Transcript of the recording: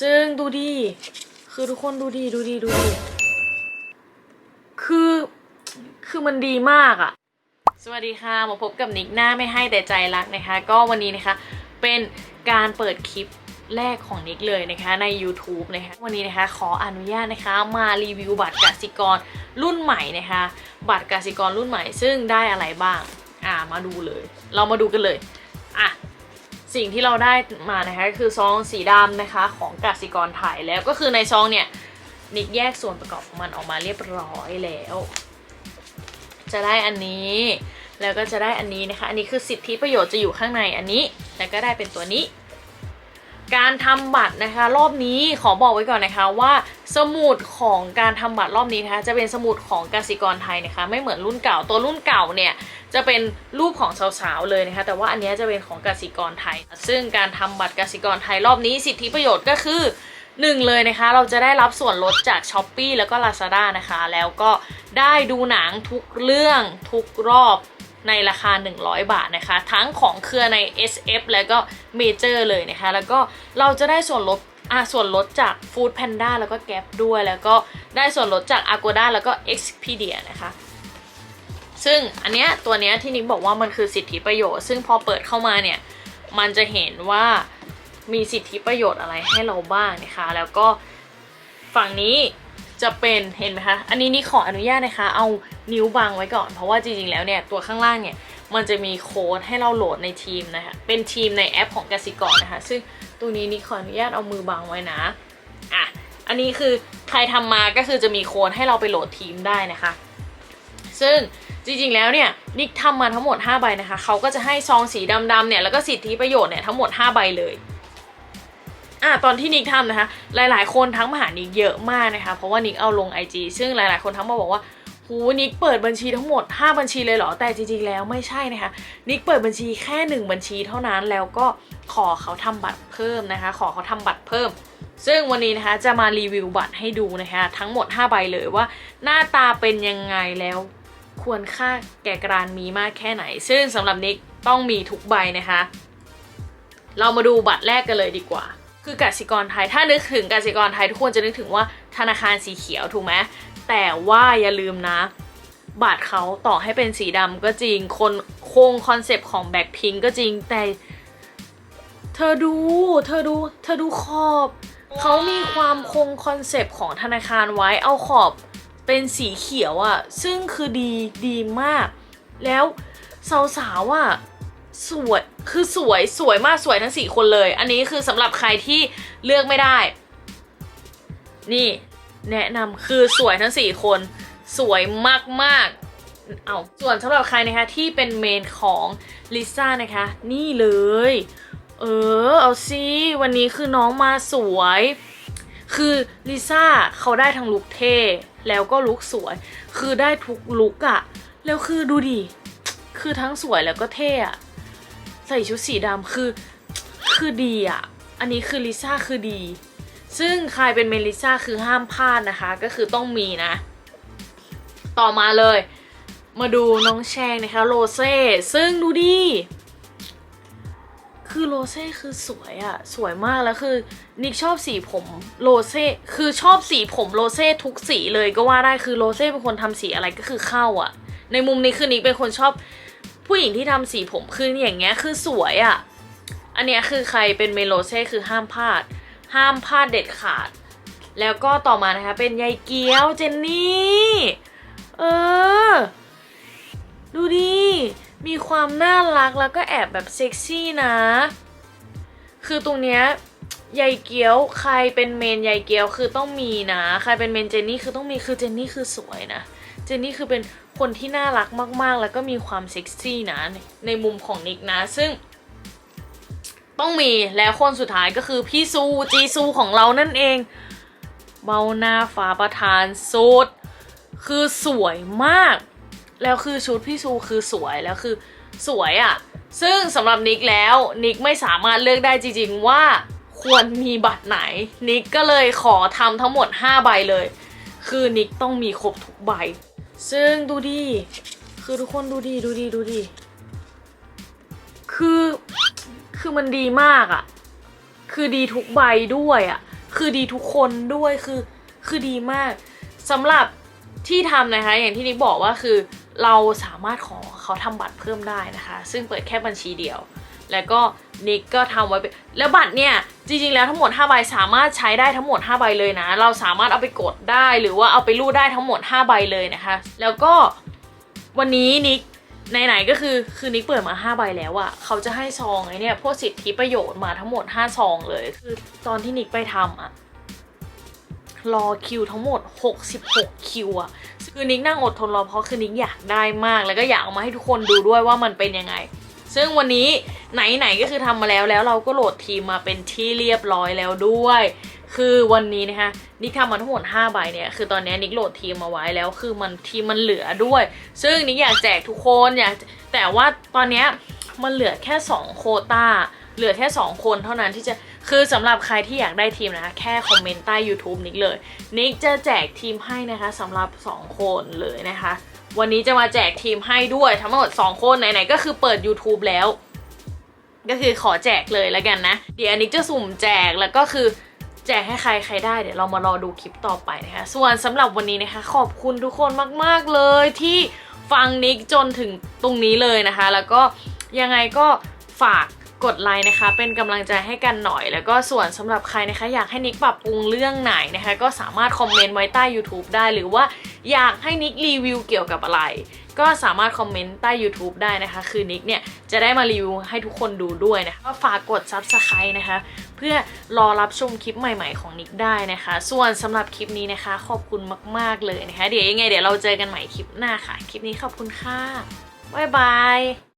ซึ่งดูดี คือทุกคนดูดีดูดีดูดีคือคือมันดีมากอะสวัสดีค่ะมาพบกับนิกหน้าไม่ให้แต่ใจรักนะคะ ก็วันนี้นะคะเป็นการเปิดคลิปแรกของนิกเลยนะคะใน YouTube นะคะวันนี้นะคะขออนุญาตนะคะมารีวิวบัตรกสิกรรุ่นใหม่นะคะบัตรกสิกรรุ่นใหม่ ซึ่งได้อะไรบ้างอ่ามาดูเลย เรามาดูกันเลยอะ สิ่งที่เราได้มานะคะก็คือซองสีดำนะคะของกสิกรไทยแล้วก็คือในซองเนี่ยนิกแยกส่วนประกอบของมันออกมาเรียบร้อยแล้ว จะได้อันนี้แล้วก็จะได้อันนี้นะคะ อันนี้คือสิทธิประโยชน์จะอยู่ข้างในอันนี้ แล้วก็ได้เป็นตัวนี้ การทำบัตรนะคะ รอบนี้ขอบอกไว้ก่อนนะคะว่าสมุดของการทำบัตรรอบนี้นะคะจะเป็นสมุดของกสิกรไทยนะคะ ไม่เหมือนรุ่นเก่าตัวรุ่นเก่าเนี่ยจะเป็นรูปของสาวๆเลยนะคะ แต่ว่าอันนี้จะเป็นของกสิกรไทย ซึ่งการทำบัตรกสิกรไทยรอบนี้สิทธิประโยชน์ก็คือหนึ่งเลยนะคะ เราจะได้รับส่วนลดจาก s h อ p e e แล้วก็ Lazada นะคะ แล้วก็ได้ดูหนังทุกเรื่องทุกรอบ ในราคา 100 บาทนะคะ ทั้งของเครือใน SF แล้วก็ Major เลยนะคะ แล้วก็เราจะได้ส่วนลดอะส่วนลดจาก Food Panda แล้วก็ Gap ด้วยแล้วก็ได้ส่วนลดจาก Agoda แล้วก็ Expedia นะคะซึ่งอันเนี้ยตัวเนี้ยที่นิกบอกว่ามันคือสิทธิประโยชน์ ซึ่งพอเปิดเข้ามาเนี่ยมันจะเห็นว่ามีสิทธิประโยชน์อะไรให้เราบ้างนะคะ แล้วก็ฝั่งนี้ จะเป็นเห็นไหมคะ อันนี้นี่ขออนุญาตนะคะ เอานิ้วบังไว้ก่อน เพราะว่าจริงๆแล้วเนี่ยตัวข้างล่างเนี่ยมันจะมีโค้ดให้เราโหลดในทีมนะคะ เป็นทีมในแอปของกสิกรนะคะ ซึ่งตัวนี้นี่ขออนุญาตเอามือบังไว้นะ อะ อันนี้คือใครทำมาก็คือจะมีโค้ดให้เราไปโหลดทีมได้นะคะ ซึ่งจริงๆแล้วเนี่ยนิกทำมาทั้งหมด5ใบนะคะ เขาก็จะให้ซองสีดำๆเนี่ยแล้วก็สิทธิประโยชน์เนี่ยทั้งหมด5ใบเลย อะตอนที่นิกทำนะคะ หลายๆ คนทั้งมาหานิกเยอะมากนะคะ เพราะว่านิกเอาลง IG ซึ่งหลายๆ คนทั้งมาบอกว่าหูนิกเปิดบัญชีทั้งหมด 5 บัญชีเลยเหรอ แต่จริงๆ แล้วไม่ใช่นะคะ นิกเปิดบัญชีแค่ 1 บัญชีเท่านั้น แล้วก็ขอเขาทำบัตรเพิ่มนะคะ ขอเขาทำบัตรเพิ่ม ซึ่งวันนี้นะคะจะมารีวิวบัตรให้ดูนะคะ ทั้งหมด 5 ใบเลยว่า หน้าตาเป็นยังไงแล้วควรค่าแก่การมีมากแค่ไหน ซึ่งสำหรับนิกต้องมีทุกใบนะคะ เรามาดูบัตรแรกกันเลยดีกว่า คือกสิกรไทย ถ้านึกถึงกสิกรไทยทุกคนจะนึกถึงว่าธนาคารสีเขียวถูกไหมแต่ว่าอย่าลืมนะ บัตรเขาต่อให้เป็นสีดำก็จริง คนโครงคอนเซปต์ของแบ็คพิงก็จริงแต่ เธอดู เธอดู เธอดูขอบ เขามีความคงคอนเซปต์ของธนาคารไว้เอาขอบเป็นสีเขียวอะ่ะ ซึ่งคือดีดีมาก แล้วสาวๆอะ สวยคือสวยสวยมากสวยทั้งสี่คนเลย อันนี้คือสำหรับใครที่เลือกไม่ได้ นี่ แนะนำคือสวยทั้งสี่คน สวยมากๆเอาส่วนสำหรับใครนะคะที่เป็นเมนของลิซ่านะคะ นี่เลย เออ เอาสิวันนี้คือน้องมาสวย คือลิซ่าเขาได้ทั้งลุคเท่แล้วก็ลุคสวย คือได้ทุกลุคอะแล้วคือดูดิ คือทั้งสวยแล้วก็เท่อะ ใส่ชุดสีดำคือ คือดีอะอันนี้คือลิซ่าคือดี ซึ่งใครเป็นเมลิซ่าคือห้ามพลาดนะคะ ก็คือต้องมีนะ ต่อมาเลย มาดูน้องแชงนะคะโรเซ่ซึ่งดูดิคือโรเซ่คือสวยอะสวยมากแล้วคือนิกชอบสีผมโรเซ่คือชอบสีผมโรเซ่ทุกสีเลยก็ว่าได้คือโรเซ่เป็นคนทำสีอะไรก็คือเข้าอะในมุมนี้คือนิกเป็นคนชอบ ผู้หญิงที่ทำสีผมคืออย่างเงี้ยคือสวยอะอันเนี้ยคือใครเป็นเมโรเซ่คือห้ามพลาด ห้ามพลาดเด็ดขาด แล้วก็ต่อมานะคะเป็นยายเกี้ยวเจนนี่ เออ ดูดิ มีความน่ารักแล้วก็แอบแบบเซ็กซี่นะ คือตรงเนี้ย ยายเกี้ยวใครเป็นเมนยายเกี้ยวคือต้องมีนะ ใครเป็นเมนเจนนี่คือต้องมีคือเจนนี่คือสวยนะ เจนนี่คือเป็นคนที่น่ารักมาก ๆ แล้วก็มีความเซ็กซี่นะในมุมของนิกนะ ซึ่ง ต้องมีแล้วคนสุดท้ายก็คือพี่ซูจีซูของเรานั่นเอง เบาหน้าฟ้าประธานสุดคือสวยมาก แล้วคือชุดพี่ซูคือสวยแล้วคือสวยอะ่ะ ซึ่งสำหรับนิกแล้วนิกไม่สามารถเลือกได้จริง ๆ ว่า ควรมีบัตรไหน นิกก็เลยขอทำทั้งหมด 5 ใบเลย คือนิกต้องมีครบทุกใบ ซึ่งดูดี คือทุกคนดูดีดูดีดูดี คือคือมันดีมากอะ่ะ คือดีทุกใบด้วยอะ่ะ คือดีทุกคนด้วยคือคือดีมากสำหรับที่ทำนะคะ อย่างที่นิกบอกว่าคือเราสามารถขอเขาทำบัตรเพิ่มได้นะคะ ซึ่งเปิดแค่บัญชีเดียว แล้วก็นิกก็ทำไว้เป็นแล้วบัตรเนี่ยจริงๆแล้วทั้งหมด5ใบสามารถใช้ได้ทั้งหมด5ใบเลยนะ เราสามารถเอาไปกดได้หรือว่าเอาไปรูดได้ทั้งหมด5ใบเลยนะคะ แล้วก็วันนี้นิกไหนๆก็คือคือนิกเปิดมา 5 ใบแล้วอะเขาจะให้ซองไอ้เนี่ยพวกสิทธิประโยชน์มาทั้งหมด 5 ซองเลยคือตอนที่นิกไปทำอะรอคิวทั้งหมด 66 คิวอะคือนิกนั่งอดทนรอเพราะคือนิกอยากได้มาก แล้วก็อยากเอามาให้ทุกคนดูด้วยว่ามันเป็นยังไง ซึ่งวันนี้ไหนๆก็คือทำมาแล้วแล้วเราก็โหลดทีมมาเป็นที่เรียบร้อยแล้วด้วย คือวันนี้นะคะนิกทำมาทั้งหมด5ใบเนี่ยคือตอนนี้นิกโหลดทีมมาไว้แล้วคือมันทีมมันเหลือด้วย ซึ่งนิกอยากแจกทุกคนอยากแต่ว่าตอนนี้มันเหลือแค่ 2 โคตาเหลือแค่ 2 คนเท่านั้นที่จะคือสำหรับใครที่อยากได้ทีมนะคะแค่คอมเมนต์ใต้ YouTube นิกเลย นิกจะแจกทีมให้นะคะสำหรับ 2 คนเลยนะคะ วันนี้จะมาแจกทีมให้ด้วยทั้งหมด 2 คนไหนๆก็คือเปิด YouTube แล้ว ก็คือขอแจกเลยแล้วกันนะ เดี๋ยวอันนี้จะสุ่มแจกแล้วก็คือแจกให้ใครใครได้เดี๋ยวเรามารอดูคลิปต่อไปนะคะ ส่วนสำหรับวันนี้นะคะ ขอบคุณทุกคนมาก ๆ เลยที่ฟังนิกจนถึงตรงนี้เลยนะคะ แล้วก็ยังไงก็ฝาก กดไลค์นะคะ เป็นกำลังใจให้กันหน่อย แล้วก็ส่วนสำหรับใครนะคะ อยากให้นิกปรับปรุงเรื่องไหนนะคะ ก็สามารถคอมเมนต์ไว้ใต้ YouTube ได้ หรือว่าอยากให้นิกรีวิวเกี่ยวกับอะไร ก็สามารถคอมเมนต์ใต้ YouTube ได้นะคะ คือนิกเนี่ยจะได้มารีวิวให้ทุกคนดูด้วยนะคะก็ฝากกด Subscribe นะคะ เพื่อรอรับชมคลิปใหม่ๆของนิกได้นะคะ ส่วนสำหรับคลิปนี้นะคะ ขอบคุณมากๆเลยนะคะ เดี๋ยวยังไงเดี๋ยวเราเจอกันใหม่คลิปหน้าค่ะ คลิปนี้ขอบคุณค่ะบ๊ายบาย